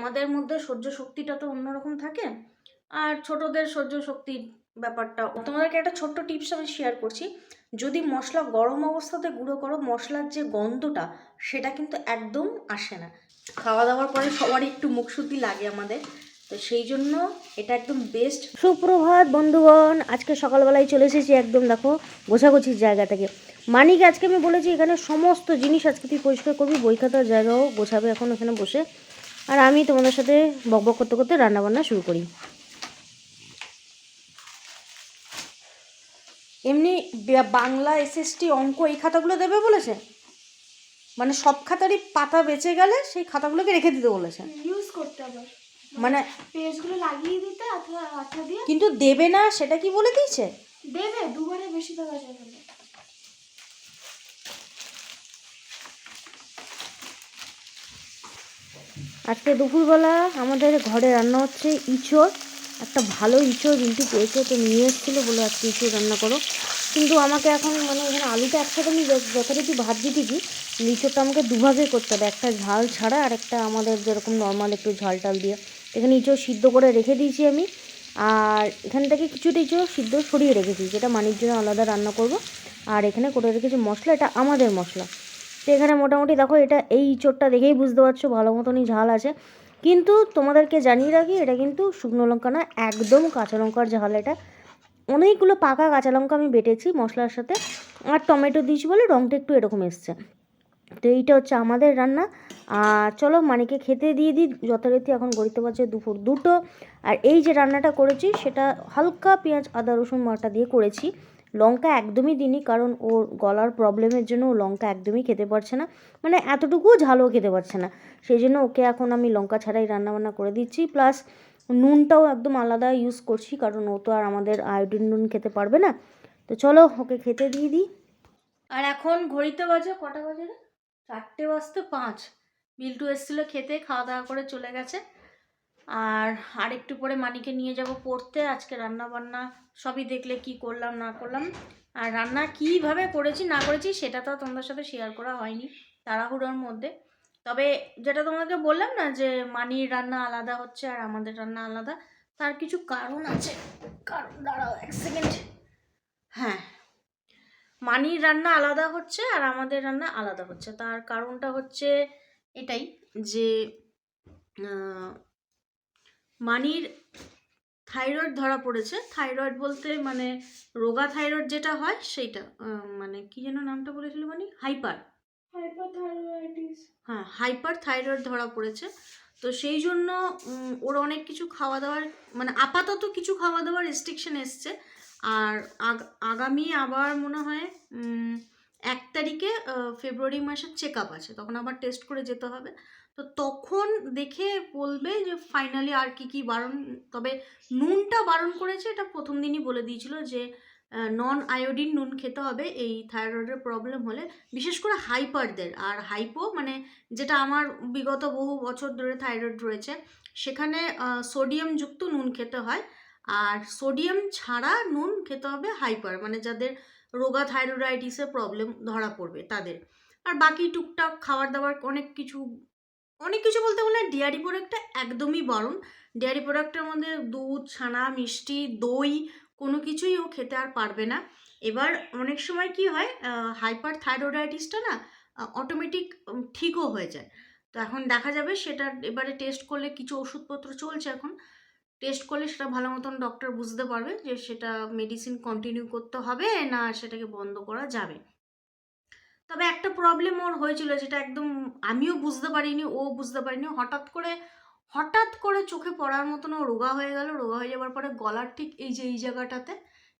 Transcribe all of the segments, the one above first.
আমাদের মধ্যে সহ্য শক্তিটা তো অন্যরকম থাকে। আর ছোটদের সহ্য শক্তির ব্যাপারটা তোমাদেরকে একটা ছোট্ট টিপস আমি শেয়ার করছি। যদি মশলা গরম অবস্থাতে গুঁড়ো করো, মশলার যে গন্ধটা, সেটা কিন্তু একদম আসে না। খাওয়া দাওয়ার পরে সবারই একটু মুখশুদ্ধি লাগে আমাদের, তো সেই জন্য এটা একদম বেস্ট সুপ্রভাত বন্ধুগণ, আজকে সকালবেলায় চলে এসেছি একদম দেখো গোছাগুছির জায়গা থেকে। মানিক, আজকে আমি বলেছি এখানে সমস্ত জিনিস আজকে তুই পরিষ্কার করবি, বই খাতার জায়গাও গোছাবে এখন এখানে বসে। আর আমি তোমাদের সাথে বকবক করতে করতে রান্নাবান্না শুরু করি। এমনি বা- বাংলা এসএসটি অঙ্ক এই খাতাগুলো দেবে বলেছে? মানে সব খাতারই পাতা বেঁচে গেলে সেই খাতাগুলোকে রেখে দিতে বলেছে। ইউজ করতে আবার মানে পেজগুলো লাগিয়ে দিতে আঠা আঠা দিয়ে কিন্তু দেবে না সেটা কি বলে দিয়েছে? দেবে দুবারে বেশি দেওয়া যাবে না আজকে দুপুরবেলা আমাদের ঘরে রান্না হচ্ছে ইঁচড়। একটা ভালো ইঁচড় কিন্তু পেয়েছে, তো নিয়ে এসেছিল বলে আজকে ইঁচড় রান্না করো। কিন্তু আমাকে এখন মানে এখানে আলুটা একসাথে আমি যথারীতি ভাত দিতেছি ইঁচড়টা আমাকে দুভাবে করতে হবে। একটা ঝাল ছাড়া আর একটা আমাদের যেরকম নর্মাল একটু ঝাল টাল দিয়ে। এখানে ইঁচড় সিদ্ধ করে রেখে দিয়েছি আমি। আর এখান থেকে কিছুটা ইঁচড় সিদ্ধ সরিয়ে রেখেছি, যেটা মানির জন্য আলাদা রান্না করব। আর এখানে করে রেখেছি মশলা, এটা আমাদের মশলা। তো এখানে মোটামুটি দেখো এটা এই ইঁচড়টা দেখেই বুঝতে পারছ, ভালো মতনই ঝাল আছে। কিন্তু তোমাদেরকে জানিয়ে রাখি, এটা কিন্তু শুকনো লঙ্কা না, একদম কাঁচা লঙ্কার ঝাল এটা। অনেকগুলো পাকা কাঁচা লঙ্কা আমি বেটেছি মশলার সাথে, আর টমেটো দিয়েছি বলে রঙটা একটু এরকম এসছে। তো এইটা হচ্ছে আমাদের রান্না। আর চলো মানিকে খেতে দিয়ে দিই, যথারীতি এখন গড়িতে পারছে দুপুর দুটো। আর এই যে রান্নাটা করেছি, সেটা হালকা পেঁয়াজ, আদা, রসুন মাটা দিয়ে করেছি। লঙ্কা একদমই দিইনি, কারণ ওর গলার প্রবলেমের জন্য ও লঙ্কা একদমই খেতে পারছে না। মানে এতটুকুও ঝালও খেতে পারছে না। সেই জন্য ওকে এখন আমি লঙ্কা ছাড়াই রান্নাবান্না করে দিচ্ছি। প্লাস নুনটাও একদম আলাদা ইউজ করছি, কারণ ও তো আর আমাদের আয়োডিন নুন খেতে পারবে না। তো চলো ওকে খেতে দিয়ে দিই। আর এখন ঘড়িতে বাজে কটা বাজে চারটে বাজতে পাঁচ। বিল্টু এসেছিল খেতে খাওয়া দাওয়া করে চলে গেছে। আর আরেকটু পরে মানিকে নিয়ে যাব পড়তে। আজকে রান্না বান্না সবই দেখলে কি করলাম, না করলাম। আর রান্না কীভাবে করেছি, না করেছি, সেটা তো তোমাদের সাথে শেয়ার করা হয়নি তাড়াহুড়োর মধ্যে। তবে যেটা তোমাকে বললাম না যে মানির রান্না আলাদা হচ্ছে আর আমাদের রান্না আলাদা, তার কিছু কারণ আছে। কারণ দাঁড়াও এক সেকেন্ড হ্যাঁ মানির রান্না আলাদা হচ্ছে আর আমাদের রান্না আলাদা হচ্ছে। তার কারণটা হচ্ছে এটাই যে মানির থাইরয়েড ধরা পড়েছে। থাইরয়েড বলতে মানে রোগা থাইরয়েড যেটা হয় সেইটা মানে কি যেন নামটা বলেছিল মানে? হাইপার। হ্যাঁ হাইপার থাইরয়েড ধরা পড়েছে। তো সেই জন্য ওর অনেক কিছু খাওয়া দাওয়ার মানে আপাতত কিছু খাওয়া দাওয়ার রেস্ট্রিকশন এসছে। আর আগ- আগামী আবার মনে হয় এক তারিখে ফেব্রুয়ারি মাসের চেক আপ আছে, তখন আবার টেস্ট করে যেতে হবে। তো তখন দেখে বলবে যে ফাইনালি আর কি কি বারণ তবে নুনটা বারণ করেছে, এটা প্রথম দিনই বলে দিয়েছিল যে নন আয়োডিন নুন খেতে হবে, এই থাইরয়েডের প্রবলেম হলে, বিশেষ করে হাইপারদের আর হাইপো মানে যেটা আমার বিগত বহু বছর ধরে থাইরয়েড রয়েছে, সেখানে সোডিয়ামযুক্ত নুন খেতে হয়। আর সোডিয়াম ছাড়া নুন খেতে হবে হাইপার মানে যাদের রোগা থাইরয়েডাইটিসের প্রবলেম ধরা পড়বে তাদের। আর বাকি টুকটাক খাবার দাবার অনেক কিছু অনেক কিছু বলতে গেলে ডেয়ারি প্রোডাক্টটা একদমই বারণ। ডেয়ারি প্রোডাক্টের মধ্যে দুধ, ছানা, মিষ্টি, দই কোনো কিছুই ও খেতে আর পারবে না। এবার অনেক সময় কি হয় হাইপার থাইরয়েডাইটিসটা না অটোমেটিক ঠিকও হয়ে যায়। তো এখন দেখা যাবে সেটা এবারে টেস্ট করলে কিছু ওষুধপত্র চলছে এখন। টেস্ট করলে সেটা ভালো মতন ডক্টর বুঝতে পারবে যে সেটা মেডিসিন কন্টিনিউ করতে হবে না সেটাকে বন্ধ করা যাবে। তবে একটা প্রবলেম ওর হয়েছিল যেটা একদম আমিও বুঝতে পারিনি, ও বুঝতে পারিনি। হঠাৎ করে হঠাৎ করে চোখে পড়ার মতন ও রোগা হয়ে গেল। রোগা হয়ে যাওয়ার পরে গলার ঠিক এই যে, এই জায়গাটাতে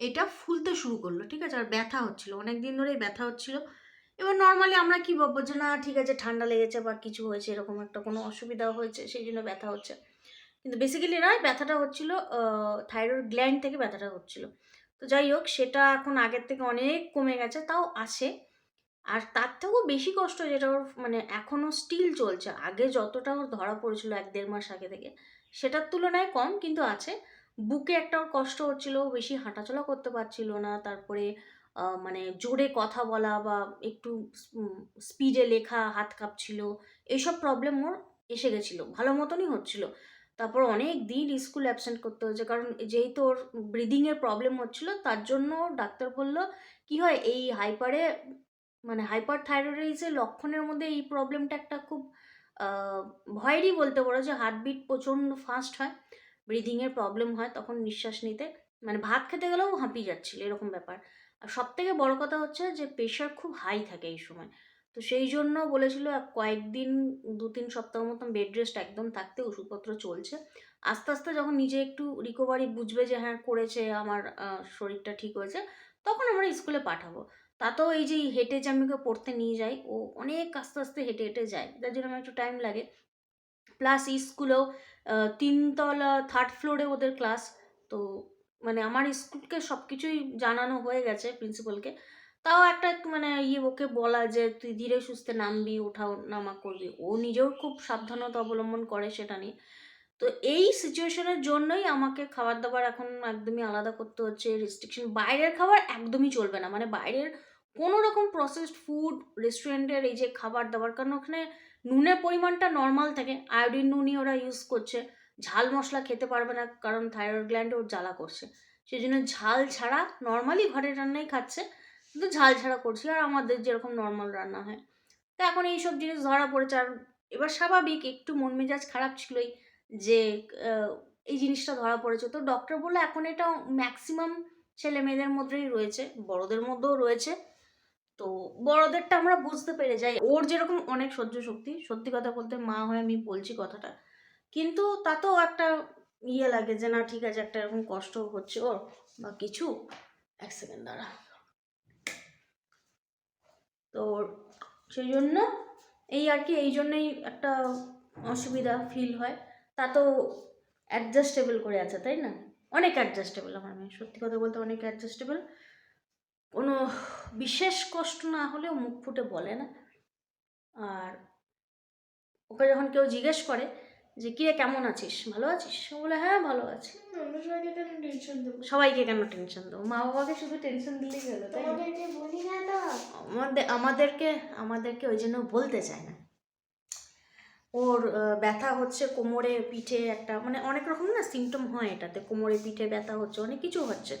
এটা ফুলতে শুরু করল, ঠিক আছে? আর ব্যথা হচ্ছিল অনেক দিন ধরেই ব্যথা হচ্ছিল। এবার নর্মালি আমরা কি ভাববো যে, না, ঠিক আছে, ঠান্ডা লেগেছে বা কিছু হয়েছে, এরকম একটা কোনো অসুবিধা হয়েছে, সেই জন্য ব্যথা হচ্ছে। কিন্তু বেসিক্যালি নয় ব্যথাটা হচ্ছিল থাইরয়েড গ্ল্যান্ড থেকে ব্যথাটা হচ্ছিল। তো যাই হোক, সেটা এখন আগের থেকে অনেক কমে গেছে, তাও আছে আর তার থেকেও বেশি কষ্ট যেটা ওর মানে এখনও স্টিল চলছে। আগে যতটা ওর ধরা পড়েছিল এক দেড় মাস আগে থেকে, সেটার তুলনায় কম কিন্তু আছে। বুকে একটা ওর কষ্ট হচ্ছিল বেশি হাঁটাচলা করতে পারছিল না, তারপরে মানে জোরে কথা বলা বা একটু স্পিডে লেখা, হাত কাঁপছিল এইসব প্রবলেম ওর এসে গেছিল, ভালো মতনই হচ্ছিল। তারপর অনেক দিন স্কুল অ্যাবসেন্ট করতে হয়েছে। কারণ যেহেতু ওর ব্রিদিংয়ের প্রবলেম হচ্ছিল, তার জন্য ডাক্তার বলল, কি হয়, এই হাইপারে মানে হাইপার থাইরয়েডাইজের লক্ষণের মধ্যে এই প্রবলেমটা একটা খুব ভয়েরই বলতে পারো যে হার্টবিট প্রচণ্ড ফাস্ট হয় ব্রিদিংয়ের প্রবলেম হয় তখন নিঃশ্বাস নিতে। মানে ভাত খেতে গেলেও হাঁপিয়ে যাচ্ছিল, এরকম ব্যাপার। আর সব থেকে বড় কথা হচ্ছে যে প্রেশার খুব হাই থাকে এই সময়। তো সেই জন্য বলেছিল কয়েকদিন দু তিন সপ্তাহ মতন বেড রেস্ট একদম থাকতে ওষুধপত্র চলছে। আস্তে আস্তে যখন নিজে একটু রিকভারি বুঝবে যে হ্যাঁ করেছে, আমার শরীরটা ঠিক হয়েছে, তখন আমরা স্কুলে পাঠাবো। তাতেও এই যে হেঁটে যে আমি ওকে পড়তে নিয়ে যাই, ও অনেক আস্তে আস্তে হেঁটে হেঁটে যায়। যার জন্য আমার একটু টাইম লাগে। প্লাস স্কুলেও তিনতলা থার্ড ফ্লোরে ওদের ক্লাস তো মানে আমার স্কুলকে সব কিছুই জানানো হয়ে গেছে প্রিন্সিপালকে তাও একটা মানে ইয়ে ওকে বলা যে, তুই ধীরে সুস্থে নামবি ওঠাও নামা করবি। ও নিজেও খুব সাবধানতা অবলম্বন করে সেটা নিয়ে। তো এই সিচুয়েশনের জন্যই আমাকে খাবার দাবার এখন একদমই আলাদা করতে হচ্ছে। রেস্ট্রিকশন বাইরের খাবার একদমই চলবে না। মানে বাইরের কোনো রকম প্রসেসড ফুড রেস্টুরেন্টের এই যে খাবার দাবার কারণ ওখানে নুনের পরিমাণটা নর্মাল থাকে। আয়োডিন নুনই ওরা ইউজ করছে। ঝাল মশলা খেতে পারবে না, কারণ থাইরয়েড গ্ল্যান্ডে ওর জ্বালা করছে। সেই জন্য ঝাল ছাড়া নর্মালি ঘরের রান্নাই খাচ্ছে। কিন্তু ঝাল ছাড়া করছি আর আমাদের যেরকম নর্মাল রান্না হয়। তো এখন এইসব জিনিস ধরা পড়েছে আর এবার স্বাভাবিক, একটু মন মেজাজ খারাপ ছিলই যে এই জিনিসটা ধরা পড়েছে। তো ডক্টর বলল এখন এটা ম্যাক্সিমাম ছেলে মেয়েদের মধ্যেই রয়েছে, বড়দের মধ্যেও রয়েছে। তো বড়দেরটা আমরা বুঝতে পেরে যাই। ওর যেরকম অনেক সহ্য শক্তি, সত্যি কথা বলতে মা হয়ে আমি বলছি কথাটা। কিন্তু তাতেও একটা ইয়ে লাগে যে, না, ঠিক আছে, একটা এরকম কষ্ট হচ্ছে ওর, বা কিছু। এক সেকেন্ড দাঁড়া। তো সেই জন্য এই আর কি, এই জন্যই একটা অসুবিধা ফিল হয়। তা তো অ্যাডজাস্টেবল করে আছে, তাই না? অনেক অ্যাডজাস্টেবল আমার মেয়ে, সত্যি কথা বলতে অনেক অ্যাডজাস্টেবল কোনো বিশেষ কষ্ট না হলেও মুখ ফুটে বলে না। আর ওকে যখন কেউ জিজ্ঞেস করে যে কিরে কেমন আছিস? ভালো আছিস? ও বলে হ্যাঁ ভালো আছি। সবাইকে কেন টেনশন দেবো? সবাইকে কেন টেনশন দেবো? মা বাবাকে শুধু টেনশন দিলেই হলো তাই না? তোমাদেরকে বলি না তো আমাদের আমাদেরকে আমাদেরকে ওই জন্য বলতে চায় না। ওর ব্যথা হচ্ছে কোমরে পিঠে একটা মানে অনেক রকম না সিমটম হয় এটাতে। কোমরে পিঠে ব্যথা হচ্ছে অনেক কিছু হচ্ছে।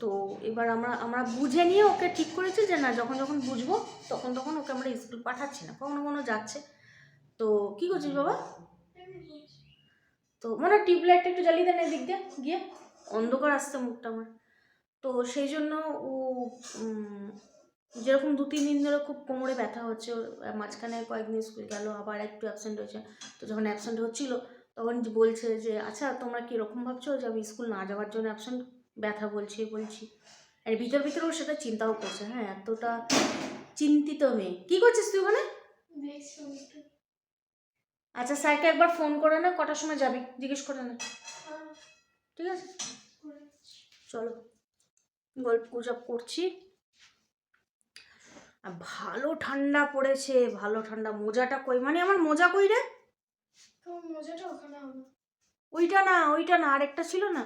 তো এবার আমরা আমরা বুঝে নিয়ে ওকে ঠিক করেছি যে না যখন যখন বুঝব তখন তখন ওকে আমরা স্কুল পাঠাচ্ছি না কখনো কখনো যাচ্ছে। তো কি করছিস বাবা? তো মনে টিউবলাইটটা একটু জ্বালিয়ে দেন এদিক দিয়ে, গিয়ে। অন্ধকার আসছে মুখটা আমার। তো সেই জন্য ও যেরকম দু, তিন দিন ধরে খুব কোমরে ব্যথা হচ্ছে মাঝখানে কয়েকদিন স্কুল গেল, আবার একটু অ্যাবসেন্ট হয়েছে। তো যখন অ্যাবসেন্ট হচ্ছিল, তখন বলছে যে আচ্ছা তোমরা কীরকম ভাবছ যে আমি স্কুল না যাওয়ার জন্য অ্যাবসেন্ট ব্যথা বলছি বলছি। আর ভিতর ভিতরেও সেটা চিন্তাও করছে। হ্যাঁ এতটা চিন্তিত মেয়ে। কী করছিস তুই ওখানে? আচ্ছা স্যারকে একবার ফোন করে না কটার সময় যাবি? জিজ্ঞেস করে না। ঠিক আছে? চলো। গল্প গুজব করছি। আর ভালো ঠান্ডা পড়েছে ভালো ঠান্ডা। মোজাটা কই? মানে আমার মোজা কই রে? মজাটা ওখানে ওইটা না ওইটা না আরেকটা ছিল না?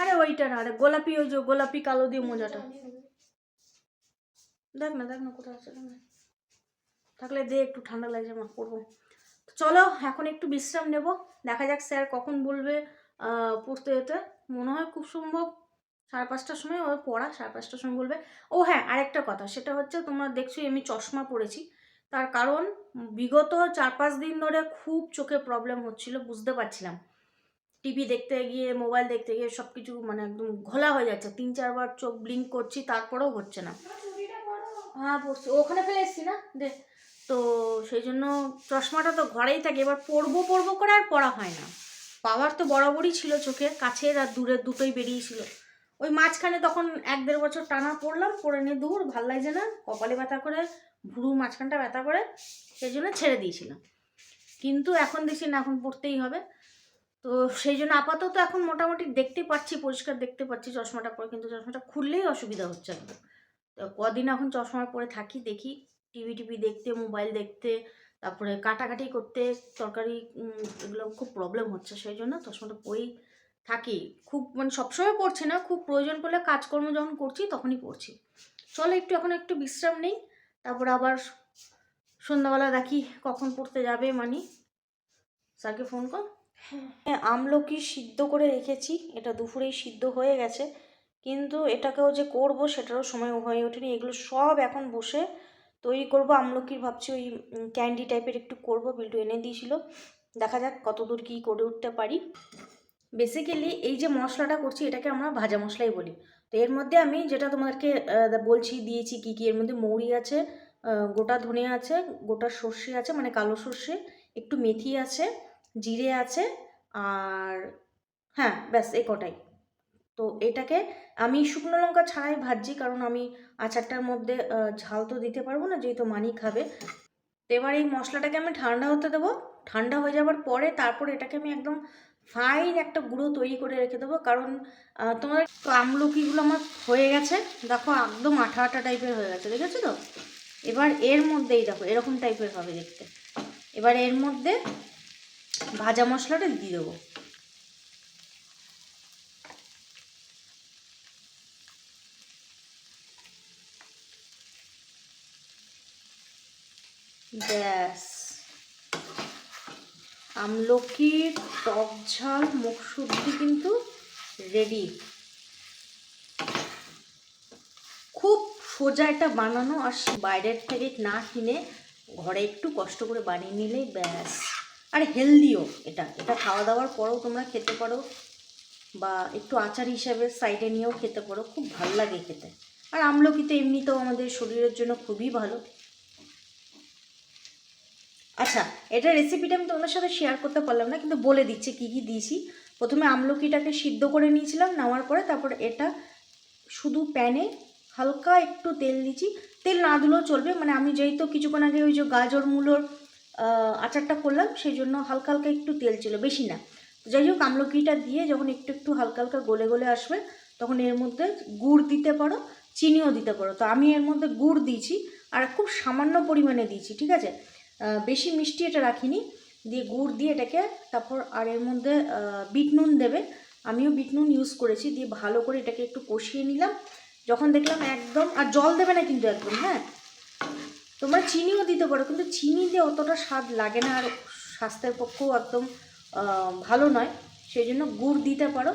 আরে ওইটা না আরে গোলাপি ওই যে গোলাপি কালো দিয়ে মোজাটা। দেখ না দেখ না কোথায় আছে। দেখ না। থাকলে দে একটু ঠান্ডা লাগছে মা পড়ব তো চলো এখন একটু বিশ্রাম নেব। দেখা যাক স্যার কখন বলবে পড়তে যেতে। মনে হয় খুব সম্ভব। সাড়ে পাঁচটার সময় ওর পড়া সাড়ে পাঁচটার সময় বলবে। ও হ্যাঁ আরেকটা কথা সেটা হচ্ছে তোমরা দেখছ আমি চশমা পরেছি। তার কারণ বিগত চার পাঁচ দিন ধরে খুব চোখে প্রবলেম হচ্ছিল বুঝতে পারছিলাম। টিভি দেখতে গিয়ে মোবাইল দেখতে গিয়ে সব কিছু মানে একদম ঘোলা হয়ে যাচ্ছে। তিন চারবার চোখ ব্লিঙ্ক করছি তারপরেও হচ্ছে না। হ্যাঁ পড়ছি। ওখানে ফেলে এসছি না? দে। তো সেই জন্য চশমাটা তো ঘরেই থাকে। এবার পরবো পরবো করে আর পড়া হয় না। পাওয়ার তো বরাবরই ছিল চোখে, কাছের আর দূরের দুটোই বেরিয়েছিল। ওই মাঝখানে তখন এক দেড় বছর টানা পড়লাম, পরে নিয়ে দূর, ভালো লাগছে না, কপালে ব্যথা করে, ভুরু মাঝখানটা ব্যথা করে সেই জন্য ছেড়ে দিয়েছিলাম। কিন্তু এখন দেখছি না, এখন পড়তেই হবে। তো সেই জন্য আপাতত এখন মোটামুটি দেখতে পাচ্ছি, পরিষ্কার দেখতে পাচ্ছি চশমাটা পরে, কিন্তু চশমাটা খুললেই অসুবিধা হচ্ছে কদিন এখন চশমা পরে থাকি, দেখি। টিভি টিভি দেখতে মোবাইল দেখতে তারপরে কাটাকাটি করতে তরকারি এগুলো খুব প্রবলেম হচ্ছে সেই জন্য চশমাটা পরেই থাকি। খুব মানে সবসময় পড়ছি না খুব প্রয়োজন পড়লে কাজকর্ম যখন করছি তখনই পড়ছি চলো একটু এখন একটু বিশ্রাম নেই তারপর আবার সন্ধ্যাবেলা দেখি কখন পড়তে যাবে মানি। স্যারকে ফোন কর। হ্যাঁ। হ্যাঁ আমলকি সিদ্ধ করে রেখেছি এটা দুপুরেই সিদ্ধ হয়ে গেছে কিন্তু এটাকেও যে করব সেটারও সময় হয়ে ওঠেনি এগুলো সব এখন বসে তৈরি করব। আমলকির ভাবছি ওই ক্যান্ডি টাইপের একটু করব। বিল্টু এনে দিয়েছিল। দেখা যাক কতদূর কী করে উঠতে পারি। বেসিক্যালি এই যে মশলাটা করছি, এটাকে আমরা ভাজা মশলাই বলি। তো এর মধ্যে আমি যেটা তোমাদেরকে বলছি, দিয়েছি কী কী, এর মধ্যে মৌরি আছে গোটা ধনে আছে, গোটা সর্ষে আছে মানে কালো সর্ষে, একটু মেথি আছে, জিরে আছে, আর হ্যাঁ ব্যাস এ কটাই। তো এটাকে আমি শুকনো লঙ্কা ছাড়াই ভাজছি কারণ আমি আচারটার মধ্যে ঝাল তো দিতে পারব না যেহেতু মানি খাবে। তো এবার এই মশলাটাকে আমি ঠান্ডা হতে দেবো। ঠান্ডা হয়ে যাওয়ার পরে তারপর এটাকে আমি একদম ফাইন একটা গুঁড়ো তৈরি করে রেখে দেবো কারণ আহ, তোমাদের তো আমলকিগুলো আমার হয়ে গেছে। দেখো একদম আঠা আঠা টাইপের হয়ে গেছে দেখেছ তো? এবার এর মধ্যেই দেখো এরকম টাইপের হবে দেখতে। এবার এর মধ্যে ভাজা মশলাটা দিয়ে দেবো। ব্যাস। আমলকির টক ঝাল, মুখ শুদ্ধি কিন্তু রেডি খুব সোজা এটা বানানো আর বাইরের থেকে না কিনে ঘরে একটু কষ্ট করে বানিয়ে নিলেই ব্যাস। আর হেলদিও এটা। এটা খাওয়া দাওয়ার পরেও তোমরা খেতে পারো বা একটু আচার হিসাবে সাইডে নিয়েও খেতে পারো। খুব ভালো লাগে খেতে। আর আমলকি তো এমনিতেও আমাদের শরীরের জন্য খুবই ভালো। আচ্ছা এটা রেসিপিটা আমি তোমাদের সাথে শেয়ার করতে পারলাম না, কিন্তু বলে দিচ্ছি কী কী দিয়েছি। প্রথমে আমলকিটাকে সিদ্ধ করে নিয়েছিলাম, নেওয়ার পরে তারপর এটা শুধু প্যানে হালকা একটু তেল দিচ্ছি। তেল না দিলেও চলবে মানে আমি যেহেতু কিছুক্ষণ আগে ওই যে গাজর মূলোর আচারটা করলাম সেই জন্য হালকা হালকা একটু তেল ছিল, বেশি না। যাই হোক, আমলকিটা দিয়ে যখন একটু একটু হালকা হালকা গলে গলে আসবে, তখন এর মধ্যে গুড় দিতে পারো, চিনিও দিতে পারো। তো আমি এর মধ্যে গুড় দিয়েছি, আর খুব সামান্য পরিমাণে দিয়েছি, ঠিক আছে? বেশি মিষ্টি এটা রাখিনি, দিয়ে গুড় দিয়ে এটাকে তারপর আর এর মধ্যে বিট নুন দেবে। আমিও বিট নুন ইউজ করেছি, দিয়ে ভালো করে এটাকে একটু কষিয়ে নিলাম। যখন দেখলাম একদম, আর জল দেবে না কিন্তু একদম হ্যাঁ? তোমরা চিনিও দিতে পারো, কিন্তু চিনি দিয়ে অতটা স্বাদ লাগে না, আর স্বাস্থ্যের পক্ষেও একদম ভালো নয়। সেই জন্য গুড় দিতে পারো।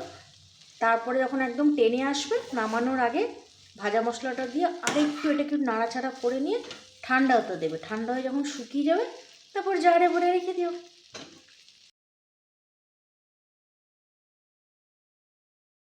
তারপরে যখন একদম টেনে আসবে, নামানোর আগে ভাজা মশলাটা দিয়ে আরেকটু এটাকে নাড়াচাড়া করে নিয়ে ঠান্ডা তো দেবে ঠান্ডা হয়ে যখন শুকিয়ে যাবে তারপর জারে ভরে রেখে দিও।